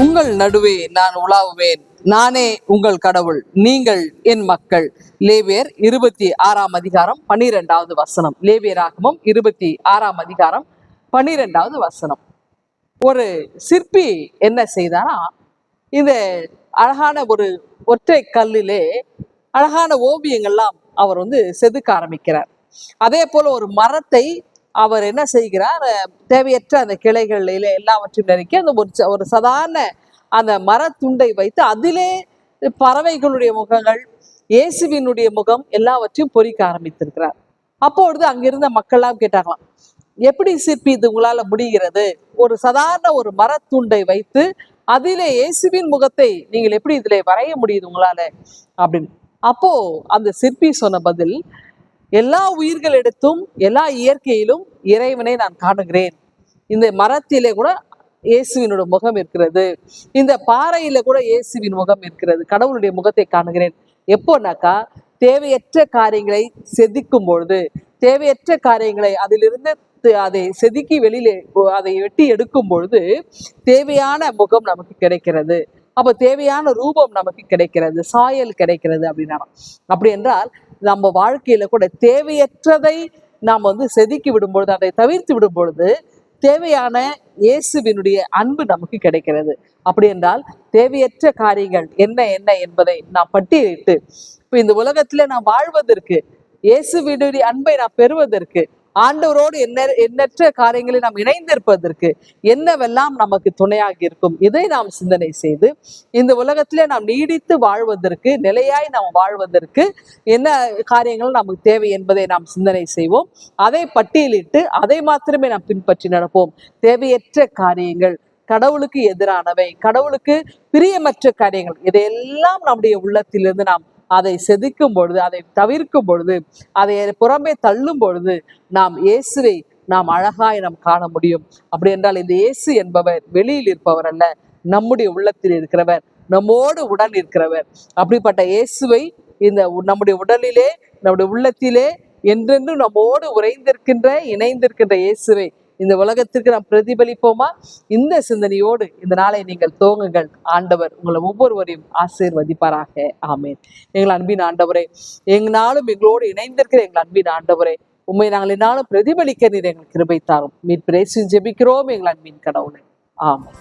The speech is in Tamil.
உங்கள் நடுவே நான் உலாவுவேன். நானே உங்கள் கடவுள் நீங்கள் என் மக்கள். லேவியர் இருபத்தி ஆறாம் அதிகாரம் பன்னிரெண்டாவது வசனம். லேவியராகமும் இருபத்தி ஆறாம் அதிகாரம் பன்னிரெண்டாவது வசனம். ஒரு சிற்பி என்ன செய்தாரா? இந்த அழகான ஒரு ஒற்றை கல்லிலே அழகான ஓவியங்கள்லாம் அவர் வந்து செதுக்க ஆரம்பிக்கிறார். அதே போல ஒரு மரத்தை அவர் என்ன செய்கிறார்? தேவையற்ற அந்த கிளைகளில எல்லாவற்றையும் நறுக்கி அந்த ஒரு ஒரு சாதாரண அந்த மரத்துண்டை வைத்து அதிலே பறவைகளுடைய முகங்கள் இயேசுவினுடைய முகம் எல்லாவற்றையும் பொறிக்க ஆரம்பித்திருக்கிறார். அப்பொழுது அங்கிருந்த மக்கள்லாம் கேட்டாங்களாம் எப்படி சிற்பி இது உங்களால முடிகிறது? ஒரு சாதாரண ஒரு மரத்துண்டை வைத்து அதிலே இயேசுவின் முகத்தை நீங்கள் எப்படி இதில் வரைய முடியுது உங்களால? அப்படின்னு. அப்போ அந்த சிற்பி சொன்ன பதில் எல்லா உயிர்களிடத்தும் எல்லா இயற்கையிலும் இறைவனை நான் காணுகிறேன். இந்த மரத்திலே கூட இயேசுவினோட முகம் இருக்கிறது. இந்த பாறையில கூட இயேசுவின் முகம் இருக்கிறது. கடவுளுடைய முகத்தை காணுகிறேன். எப்போனாக்கா தேவையற்ற காரியங்களை செதுக்கும் பொழுது தேவையற்ற காரியங்களை அதிலிருந்து அதை செதுக்கி வெளியில அதை வெட்டி எடுக்கும் பொழுது தேவையான முகம் நமக்கு கிடைக்கிறது. அப்ப தேவையான ரூபம் நமக்கு கிடைக்கிறது. சாயல் கிடைக்கிறது அப்படின்னா. அப்படி என்றால் நம்ம வாழ்க்கையில கூட தேவையற்றதை நாம் வந்து செதுக்கி விடும்பொழுது அதை தவிர்த்து விடும்பொழுது தேவையான இயேசுவினுடைய அன்பு நமக்கு கிடைக்கிறது. அப்படி என்றால் தேவையற்ற காரியங்கள் என்ன என்ன என்பதை நாம் பட்டியலிட்டு இப்போ இந்த உலகத்துல நான் வாழ்வதற்கு இயேசுவினுடைய அன்பை நான் பெறுவதற்கு ஆண்டவரோடு என்ன எண்ணற்ற காரியங்களை நாம் இணைந்திருப்பதற்கு என்னவெல்லாம் நமக்கு துணையாக இருக்கும்? இதை நாம் சிந்தனை செய்து இந்த உலகத்திலே நாம் நீடித்து வாழ்வதற்கு நிலையாய் நாம் வாழ்வதற்கு என்ன காரியங்கள் நமக்கு தேவை என்பதை நாம் சிந்தனை செய்வோம். அதை பட்டியலிட்டு அதை மாத்திரமே நாம் பின்பற்றி நடப்போம். தேவையற்ற காரியங்கள் கடவுளுக்கு எதிரானவை கடவுளுக்கு பிரியமற்ற காரியங்கள் இதையெல்லாம் நம்முடைய உள்ளத்திலிருந்து நாம் அதை செதுக்கும் பொழுது அதை தவிர்க்கும் பொழுது அதை புறம்பே தள்ளும் பொழுது நாம் இயேசுவை நாம் அழகாய் நாம் காண முடியும். அப்படி என்றால் இந்த இயேசு என்பவர் வெளியில் இருப்பவர் அல்ல நம்முடைய உள்ளத்தில் இருக்கிறவர் நம்மோடு உடன் இருக்கிறவர். அப்படிப்பட்ட இயேசுவை இந்த உ- நம்முடைய உடலிலே நம்முடைய உள்ளத்திலே என்றென்றும் நம்மோடு உறைந்திருக்கின்ற இணைந்திருக்கின்ற இயேசுவை இந்த உலகத்திற்கு நாம் பிரதிபலிப்போமா? இந்த சிந்தனையோடு இந்த நாளை நீங்கள் துவங்குங்கள். ஆண்டவர் உங்களை ஒவ்வொருவரையும் ஆசீர்வதிப்பாராக. ஆமேன். எங்கள் அன்பின் ஆண்டவரே எங்களாலும் எங்களோடு இணைந்திருக்கிற எங்கள் அன்பின் ஆண்டவரே உண்மை நாங்கள் என்னாலும் பிரதிபலிக்க நீர் எங்கள் கிருபை தாரும். மீட்பிரேசி ஜெபிக்கிறோம் எங்கள் அன்பின் கடவுளை. ஆமாம்